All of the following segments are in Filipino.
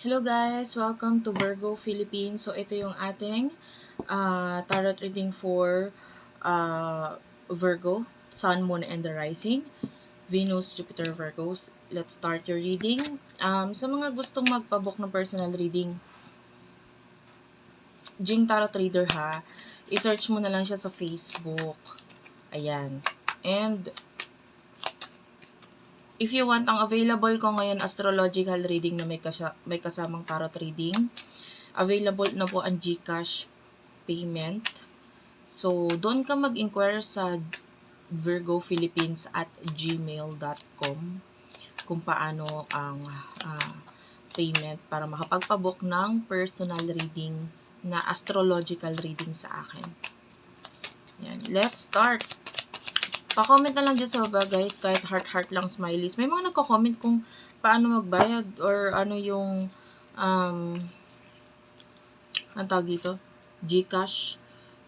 Hello guys! Welcome to Virgo Philippines. So ito yung ating uh, tarot reading for uh, Virgo, Sun, Moon, and the Rising. Venus, Jupiter, Virgos. Let's start your reading. Um, sa mga gustong magpabook ng personal reading, Jing Tarot Reader ha, i-search mo na lang siya sa Facebook. Ayan. And If you want, ang available ko ngayon astrological reading na may, kasya, may kasamang tarot reading. Available na po ang GCash payment. So, doon ka mag-inquire sa virgophilippines at gmail.com kung paano ang uh, payment para makapagpabook ng personal reading na astrological reading sa akin. Yan. Let's start! Pa-comment na lang dyan sa baba guys, kahit heart-heart lang smileys. May mga nagko-comment kung paano magbayad or ano yung um, ang tawag dito? Gcash.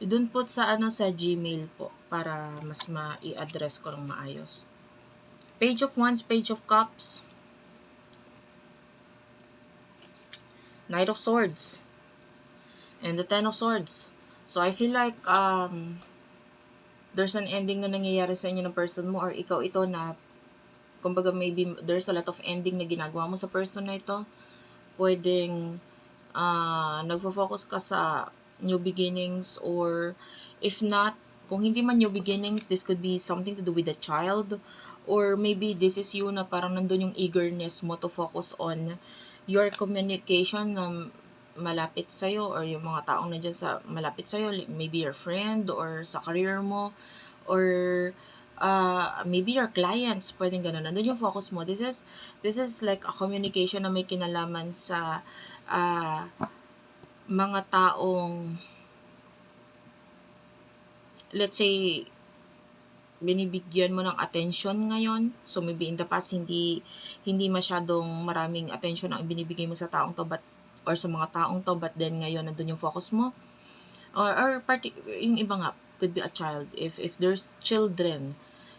Doon po sa ano sa Gmail po para mas ma-i-address ko ng maayos. Page of Wands, Page of Cups. Knight of Swords. And the Ten of Swords. So I feel like um there's an ending na nangyayari sa inyo ng person mo or ikaw ito na kumbaga maybe there's a lot of ending na ginagawa mo sa person na ito. Pwedeng uh, nagfo-focus ka sa new beginnings or if not, kung hindi man new beginnings, this could be something to do with a child or maybe this is you na parang nandun yung eagerness mo to focus on your communication na malapit sa'yo or yung mga taong nandiyan sa malapit sa'yo, maybe your friend or sa career mo or uh, maybe your clients, pwedeng ganun. Nandun yung focus mo. This is, this is like a communication na may kinalaman sa uh, mga taong let's say binibigyan mo ng attention ngayon. So maybe in the past hindi hindi masyadong maraming attention ang binibigay mo sa taong to but or sa mga taong to but then ngayon nandun yung focus mo. Or, or party, yung iba nga could be a child. If if there's children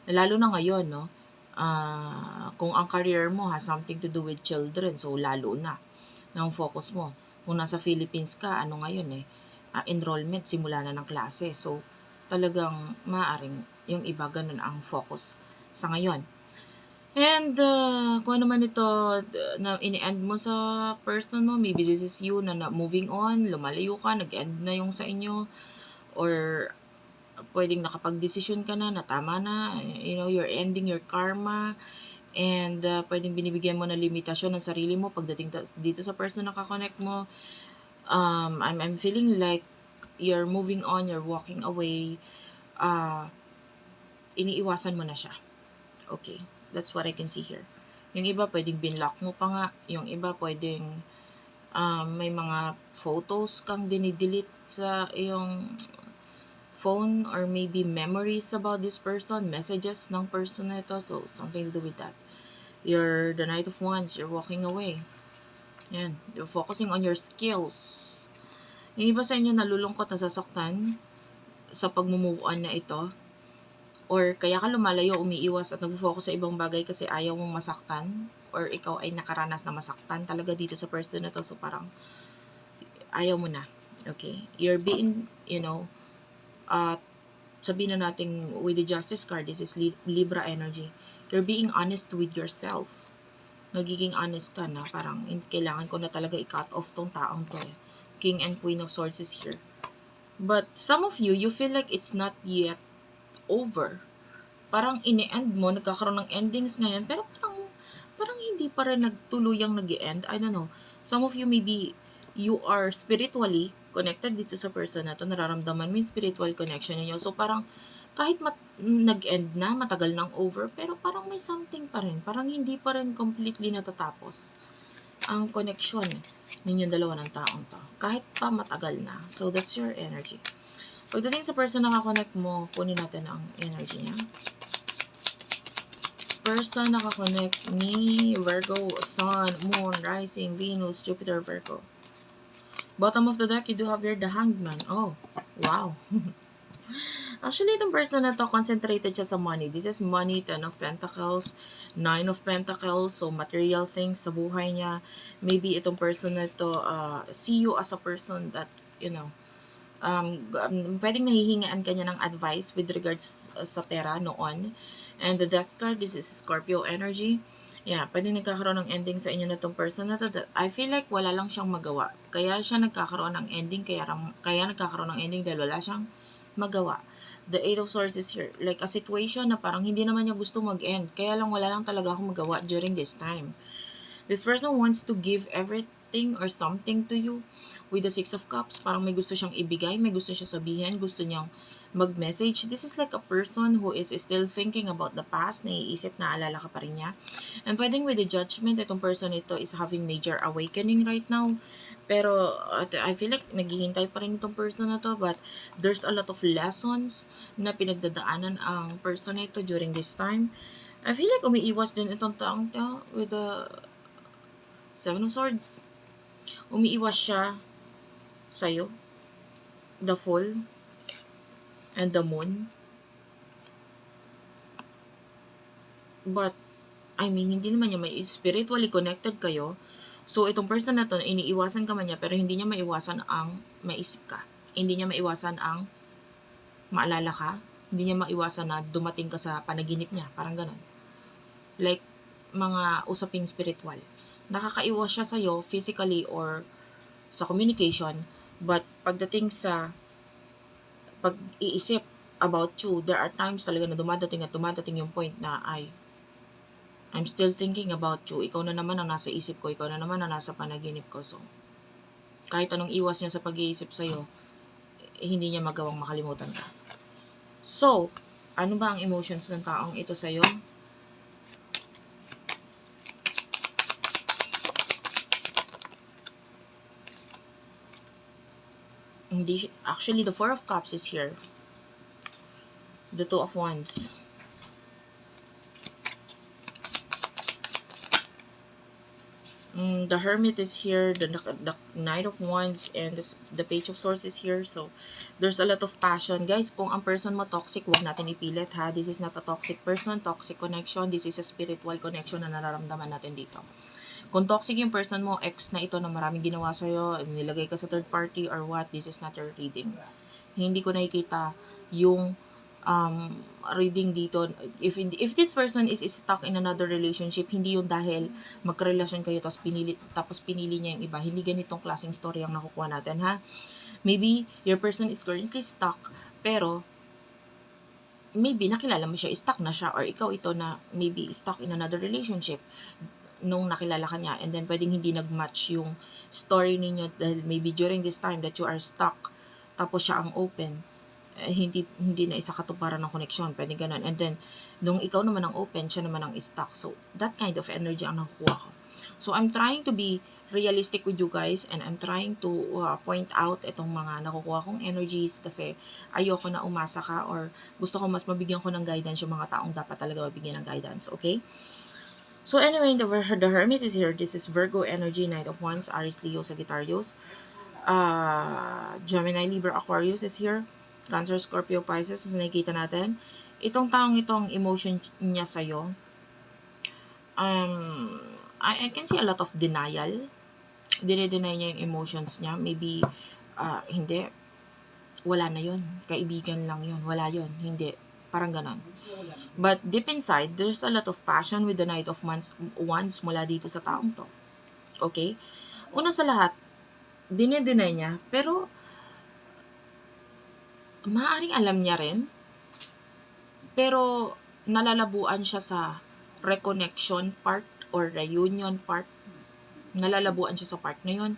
lalo na ngayon no? Uh, kung ang career mo has something to do with children so lalo na ng focus mo. Kung nasa Philippines ka ano ngayon eh uh, enrollment simula na ng klase. So talagang maaring yung iba ganun ang focus sa ngayon And, uh, kung ano man ito na ini-end mo sa person mo, maybe this is you na, na moving on, lumalayo ka, nag-end na yung sa inyo, or pwedeng nakapag-desisyon ka na, na tama na, you know, you're ending your karma, and uh, pwedeng binibigyan mo na limitasyon ng sarili mo pagdating dito sa person na kakonect mo. Um, I'm, I'm feeling like you're moving on, you're walking away, uh, iniiwasan mo na siya. Okay. That's what I can see here. Yung iba, pwedeng binlock mo pa nga. Yung iba, pwedeng um, may mga photos kang dinidelete sa iyong phone or maybe memories about this person, messages ng person na ito. So, something to do with that. You're the Knight of Wands, you're walking away. Yan. You're focusing on your skills. Yung iba sa inyo nalulungkot, nasasaktan sa pag-move on na ito or kaya ka lumalayo, umiiwas at nag-focus sa ibang bagay kasi ayaw mong masaktan or ikaw ay nakaranas na masaktan talaga dito sa person na to. So parang ayaw mo na. Okay? You're being, you know, uh, sabihin na natin with the justice card, this is Libra energy. You're being honest with yourself. Nagiging honest ka na parang kailangan ko na talaga i-cut off tong taong to eh. King and Queen of Swords is here. But some of you, you feel like it's not yet over. Parang ini-end mo, nagkakaroon ng endings ngayon, pero parang, parang hindi pa rin nagtuluyang nag end I don't know. Some of you maybe, you are spiritually connected dito sa person na to, nararamdaman mo yung spiritual connection niyo. So parang, kahit mat- nag-end na, matagal nang over, pero parang may something pa rin. Parang hindi pa rin completely natatapos ang connection ninyong dalawa ng taong to. Kahit pa matagal na. So, that's your energy. Pagdating sa person na kakonect mo, kunin natin ang energy niya. Person na kakonect ni Virgo, Sun, Moon, Rising, Venus, Jupiter, Virgo. Bottom of the deck, you do have your The Hanged Man. Oh, wow. Actually, itong person na to, concentrated siya sa money. This is money, Ten of Pentacles, Nine of Pentacles, so material things sa buhay niya. Maybe itong person na to, uh, see you as a person that, you know, um, um, pwedeng nahihingaan ka niya ng advice with regards uh, sa pera noon. And the death card, this is Scorpio energy. Yeah, pwede nagkakaroon ng ending sa inyo na tong person na to. I feel like wala lang siyang magawa. Kaya siya nagkakaroon ng ending, kaya, kaya nagkakaroon ng ending dahil wala siyang magawa. The Eight of Swords is here. Like a situation na parang hindi naman niya gusto mag-end. Kaya lang wala lang talaga akong magawa during this time. This person wants to give everything or something to you with the Six of Cups. Parang may gusto siyang ibigay, may gusto siya sabihin, gusto niyang mag-message. This is like a person who is still thinking about the past, naiisip na alala ka pa rin niya. And pwedeng with the judgment, itong person ito is having major awakening right now. Pero I feel like naghihintay pa rin itong person na to but there's a lot of lessons na pinagdadaanan ang person ito during this time. I feel like umiiwas din itong taong to with the Seven of Swords. Umiiwas siya sa'yo. The Fool and the Moon. But, I mean, hindi naman niya may spiritually connected kayo. So, itong person na to, iniiwasan ka man niya, pero hindi niya maiwasan ang maisip ka. Hindi niya maiwasan ang maalala ka. Hindi niya maiwasan na dumating ka sa panaginip niya. Parang ganun. Like, mga usaping spiritual. Nakakaiwas siya sa'yo physically or sa communication. But, pagdating sa pag-iisip about you, there are times talaga na dumadating at dumadating yung point na ay, I'm still thinking about you. Ikaw na naman ang nasa isip ko. Ikaw na naman ang nasa panaginip ko. So, kahit anong iwas niya sa pag-iisip sa'yo, eh, hindi niya magawang makalimutan ka. So, ano ba ang emotions ng taong ito sa'yo? Hindi, actually, the Four of Cups is here. The Two of Wands. Mm, the Hermit is here, the, the Knight of Wands, and the, the Page of Swords is here. So, there's a lot of passion. Guys, kung ang person mo toxic, wag natin ipilit ha. This is not a toxic person, toxic connection. This is a spiritual connection na nararamdaman natin dito. Kung toxic yung person mo, ex na ito na maraming ginawa sa'yo, nilagay ka sa third party or what, this is not your reading. Hindi ko nakikita yung um, reading dito. If if this person is, is stuck in another relationship, hindi yun dahil magkarelasyon kayo tapos pinili, tapos pinili niya yung iba. Hindi ganitong klaseng story ang nakukuha natin, ha? Maybe your person is currently stuck, pero maybe nakilala mo siya, stuck na siya, or ikaw ito na maybe stuck in another relationship nung nakilala ka niya and then pwedeng hindi nag-match yung story ninyo dahil maybe during this time that you are stuck tapos siya ang open eh, hindi hindi na isa katuparan ng connection pwede ganun. And then nung ikaw naman ang open siya naman ang stuck. So that kind of energy ang nakukuha ko. So I'm trying to be realistic with you guys and I'm trying to uh, point out itong mga nakukuha kong energies kasi ayoko na umasa ka or gusto ko mas mabigyan ko ng guidance yung mga taong dapat talaga mabigyan ng guidance okay So anyway, the, the Hermit is here. This is Virgo energy, Knight of Wands, Aries, Leo, Sagittarius. Uh, Gemini, Libra, Aquarius is here. Cancer, Scorpio, Pisces, as nakikita natin. Itong taong itong emotion niya sa'yo, um, I, I can see a lot of denial. Dine-deny niya yung emotions niya. Maybe, uh, hindi. Wala na yun. Kaibigan lang yun. Wala yun. Hindi. Parang ganon. But deep inside, there's a lot of passion with the Knight of Wands, mula dito sa taong to. Okay? Una sa lahat, dinedeny niya, pero maaaring alam niya rin, pero nalalabuan siya sa reconnection part or reunion part. Nalalabuan siya sa part na yun.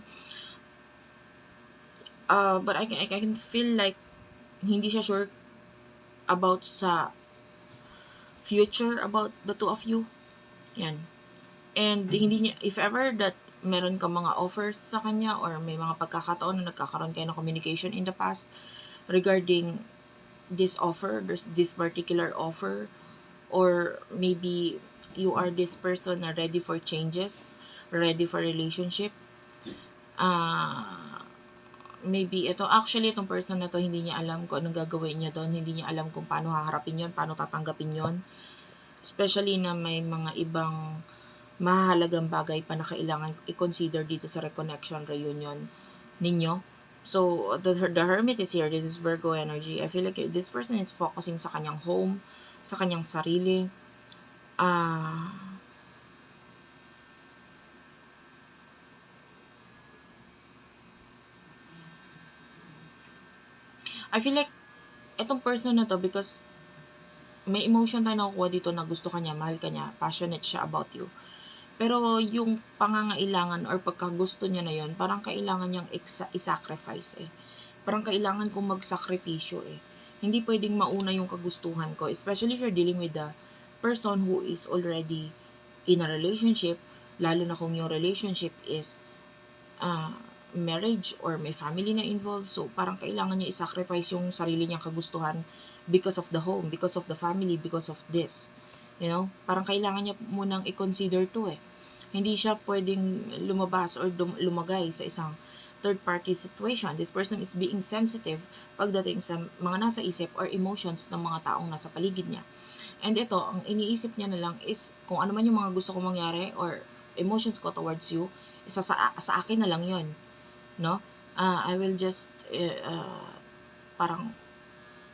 Uh, but I can, I can feel like hindi siya sure about sa future about the two of you. Yan. And hindi niya, if ever that meron ka mga offers sa kanya or may mga pagkakataon na nagkakaroon kayo ng communication in the past regarding this offer, there's this particular offer, or maybe you are this person na ready for changes, ready for relationship, uh, maybe ito actually itong person na 'to hindi niya alam kung anong gagawin niya do'n, hindi niya alam kung paano haharapin 'yon, paano tatanggapin 'yon. Especially na may mga ibang mahahalagang bagay pa na kailangan i-consider dito sa reconnection reunion ninyo. So, the the Hermit is here, this is Virgo energy. I feel like this person is focusing sa kanyang home, sa kanyang sarili. Ah I feel like itong person na 'to because may emotion tayo nakukuha dito na gusto ka niya, mahal ka niya, passionate siya about you. Pero yung pangangailangan or pagkagusto niya na 'yon, parang kailangan niyang i-sacrifice, eh. Parang kailangan kong magsakripisyo, eh. Hindi puwedeng mauna yung kagustuhan ko, especially if you're dealing with a person who is already in a relationship, lalo na kung yung relationship is, ah, marriage or may family na involved. So, parang kailangan niya i-sacrifice yung sarili niyang kagustuhan because of the home, because of the family, because of this. You know? Parang kailangan niya munang i-consider 'to, eh. Hindi siya puwedeng lumabas or dum lumagay sa isang third party situation. This person is being sensitive pagdating sa mga nasa isip or emotions ng mga taong nasa paligid niya. And ito, ang iniisip niya na lang is kung ano man yung mga gusto kong mangyari or emotions ko towards you, isa sa sa akin na lang 'yon, 'no? Ah, I will just, eh, ah, parang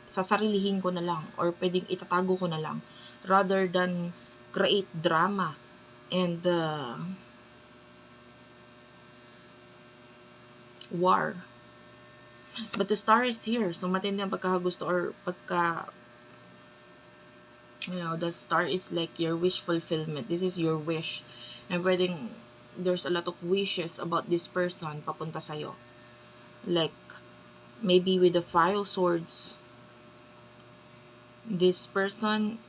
sasarilihin ko na lang or puwedeng itatago ko na lang rather than create drama and, uh war. But the star is here, so matindi ang pagkakagusto or pagka you know, the star is like your wish fulfillment. This is your wish. And puwedeng there's a lot of wishes about this person papunta sa'yo. Like, maybe with the Five Swords, this person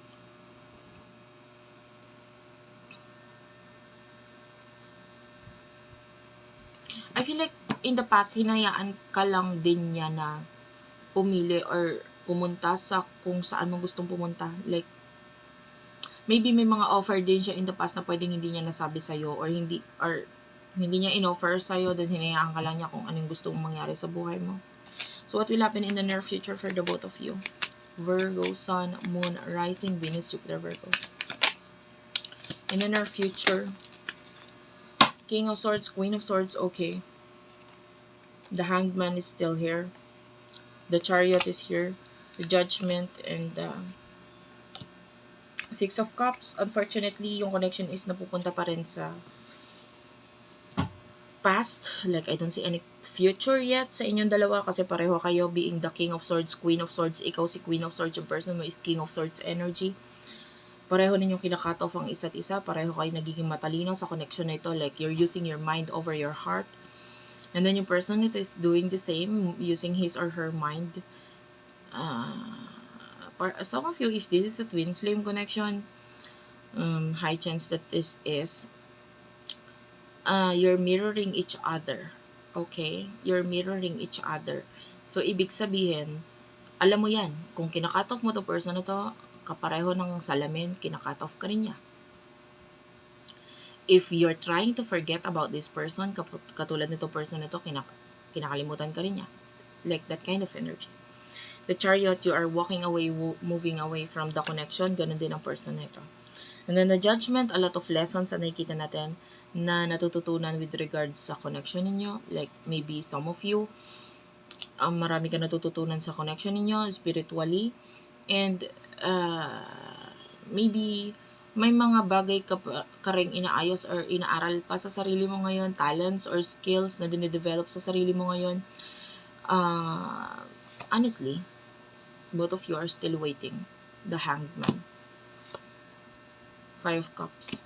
I feel like in the past, hinayaan ka lang din niya na pumili or pumunta sa kung saan mo gustong pumunta. Like, maybe may mga offer din siya in the past na puwedeng hindi niya nasabi sa'yo or hindi or hindi niya in-offer sa'yo then hinayaan ka lang niya kung anong gusto mong mangyari sa buhay mo. So, what will happen in the near future for the both of you? Virgo, Sun, Moon, Rising, Venus, Jupiter, Virgo. In the near future, King of Swords, Queen of Swords, okay. The Hanged Man is still here. The Chariot is here. The Judgment and uh, Six of Cups. Unfortunately, yung connection is napupunta pa rin sa past. Like, I don't see any future yet sa inyong dalawa kasi pareho kayo being the King of Swords, Queen of Swords. Ikaw si Queen of Swords, yung person mo is King of Swords energy. Pareho ninyong kinakat off ang isa't isa. Pareho kayo nagiging matalino sa connection na ito. Like, you're using your mind over your heart. And then yung person nito is doing the same, using his or her mind. Uh, for some of you, if this is a twin flame connection, um, high chance that this is uh, you're mirroring each other. Okay? You're mirroring each other. So, ibig sabihin, alam mo yan, kung kinakat off mo to person na to, kapareho ng salamin, kinakat off ka rin niya. If you're trying to forget about this person, katulad nito person na to, kinak kinakalimutan ka rin niya. Like that kind of energy. The chariot, you are walking away, moving away from the connection, ganun din ang person na. And then the judgment, a lot of lessons na nakikita natin na natututunan with regards sa connection ninyo. Like maybe some of you, um, marami ka natututunan sa connection ninyo spiritually. And uh, maybe may mga bagay ka, ka rin inaayos or inaaral pa sa sarili mo ngayon, talents or skills na dinidevelop sa sarili mo ngayon. Uh, honestly, both of you are still waiting. The Hanged Man. Five of Cups.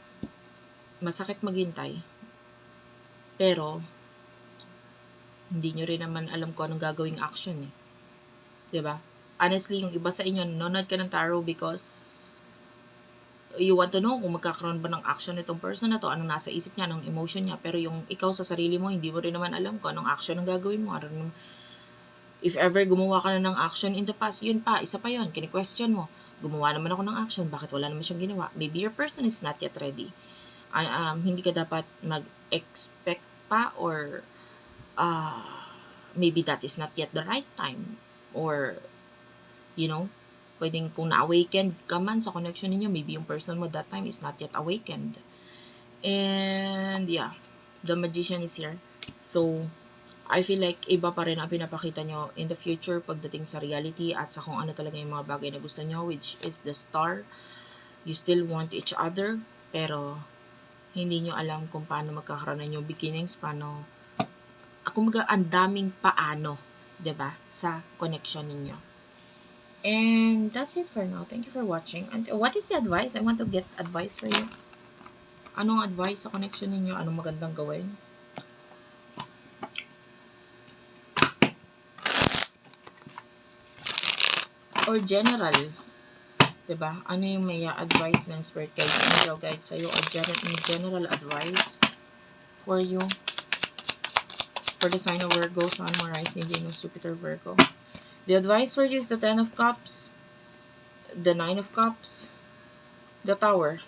Masakit maghintay. Pero, hindi nyo rin naman alam kung anong gagawing action eh. ba? Diba? Honestly, yung iba sa inyo, nanonood ka ng tarot because you want to know kung magkakaroon ba ng action nitong person na to, anong nasa isip niya, anong emotion niya. Pero yung ikaw sa sarili mo, hindi mo rin naman alam kung anong action ang gagawin mo. Anong, if ever gumawa ka na ng action in the past, yun pa, isa pa yun, kini-question mo. Gumawa naman ako ng action, bakit wala naman siyang ginawa? Maybe your person is not yet ready. Uh, um, hindi ka dapat mag-expect pa or uh, maybe that is not yet the right time. Or, you know, pwedeng kung na-awakened ka man sa connection ninyo, maybe yung person mo that time is not yet awakened. And, yeah, the magician is here. So, I feel like iba pa rin ang pinapakita nyo in the future pagdating sa reality at sa kung ano talaga yung mga bagay na gusto nyo, which is the star. You still want each other, pero hindi nyo alam kung paano magkakaroon ng yung beginnings, paano, ako mga ang daming paano, ba sa connection ninyo. And that's it for now. Thank you for watching. And what is the advice? I want to get advice for you. Anong advice sa connection ninyo? Anong magandang gawin? Or general, ba? Ano yung may advice ng spirit guide, angel guide sa iyo or general, general advice for you for the sign of Virgo, Sun, Moon, Rising, Venus, Jupiter, Virgo. The advice for you is the Ten of Cups, the Nine of Cups, the Tower.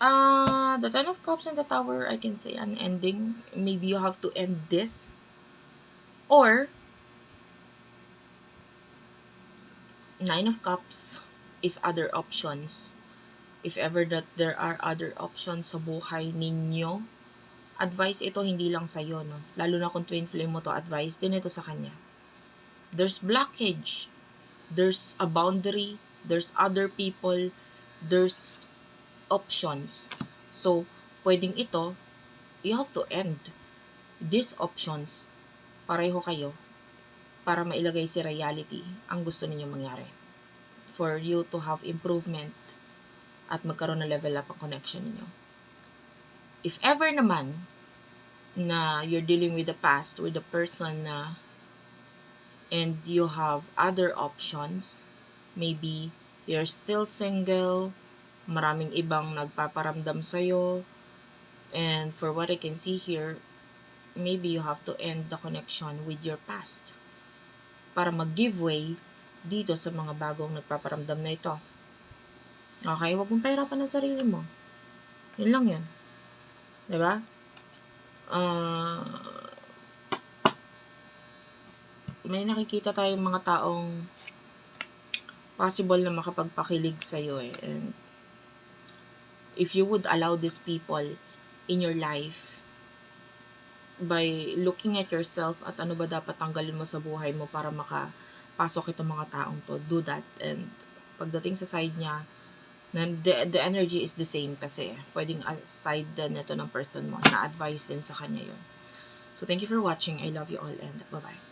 Uh, the Ten of Cups and the Tower, I can say an ending. Maybe you have to end this. Or, Nine of Cups is other options. If ever that there are other options sa buhay ninyo, advice ito hindi lang sa'yo, no? Lalo na kung twin flame mo to, advice din ito sa kanya. There's blockage. There's a boundary. There's other people. There's options. So, pwedeng ito, you have to end these options. Pareho kayo para mailagay si reality ang gusto ninyo mangyari. For you to have improvement at magkaroon ng level up ang connection ninyo. If ever naman na you're dealing with the past, with the person na and you have other options, maybe you're still single, maraming ibang nagpaparamdam sa'yo, and for what I can see here, maybe you have to end the connection with your past para mag-give way dito sa mga bagong nagpaparamdam na ito. Okay, huwag mong pahirapan ang sarili mo. Yun lang yun. Diba? Ah... may nakikita tayong mga taong possible na makapagpakilig sa'yo eh. And if you would allow these people in your life by looking at yourself at ano ba dapat tanggalin mo sa buhay mo para makapasok itong mga taong to, do that. And pagdating sa side niya, the, the energy is the same kasi pwedeng side din ito ng person mo na advice din sa kanya yun. So, thank you for watching. I love you all and bye-bye.